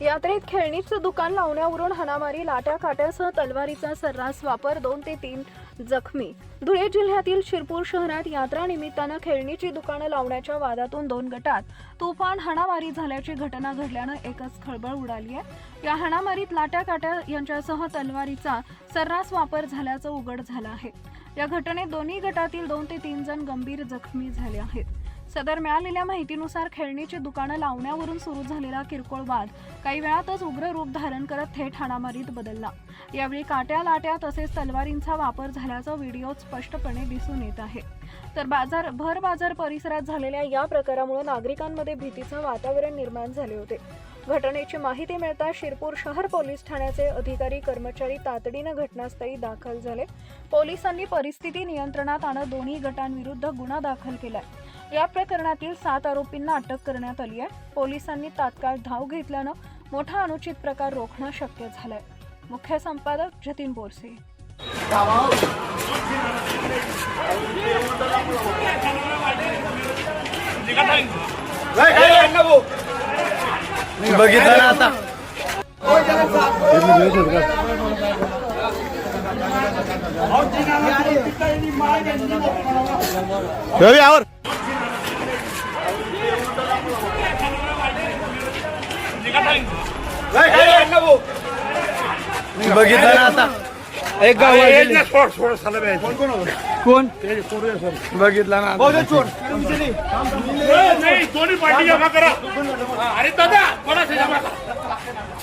यात्रेत खेळणीचं दुकान लावण्यावरून हाणामारी लाट्या काट्यासह तलवारीचा सर्रास वापर दोन ते तीन जखमी. धुळे जिल्ह्यातील शिरपूर शहरात यात्रा निमित्तानं खेळणीची दुकानं लावण्याच्या वादातून दोन गटात तुफान हाणामारी झाल्याची घटना घडल्यानं एकच खळबळ उडाली आहे. या हाणामारीत लाट्या काट्या यांच्यासह तलवारीचा सर्रास वापर झाल्याचं उघड झालं आहे. या घटनेत दोन्ही गटातील दोन ते तीन जण गंभीर जखमी झाले आहेत. सदर मिळालेल्या माहितीनुसार खेळणीची दुकानं लावण्यावरून सुरू झालेला किरकोळ वाद काही वेळातच उग्र रूप धारण करत थेट हाणामारीत बदलला. यावेळी काट्या लाट्या तसेच तलवारींचा वापर झाल्याचा व्हिडिओ स्पष्टपणे दिसून येत आहे. तर बाजार भर बाजार परिसरात झालेल्या या प्रकारामुळे नागरिकांमध्ये भीतीचं वातावरण निर्माण झाले होते. घटनेची माहिती मिळताच शिरपूर शहर पोलीस ठाण्याचे अधिकारी कर्मचारी तातडीनं घटनास्थळी दाखल झाले. पोलिसांनी परिस्थिती नियंत्रणात आणत दोन्ही गटांविरुद्ध गुन्हा दाखल केलाय. या प्रकरणातील सात आरोपींना अटक करण्यात आली आहे. पोलिसांनी तात्काळ धाव घेतल्यानं मोठा अनुचित प्रकार रोखणं शक्य झालंय. मुख्य संपादक जतीन बोरसे. बघितलं आता. रवी आवर बघितलं ना आता. एक गाव कोण बघितलं ना आता. नहीं दोन्ही पार्टी जमा करा. अरे दादा कोणाचे जमा? करा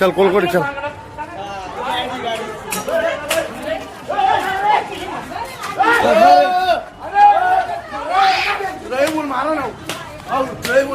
चल. कोलकोटी चल आम्हा समोर आम्हा समोर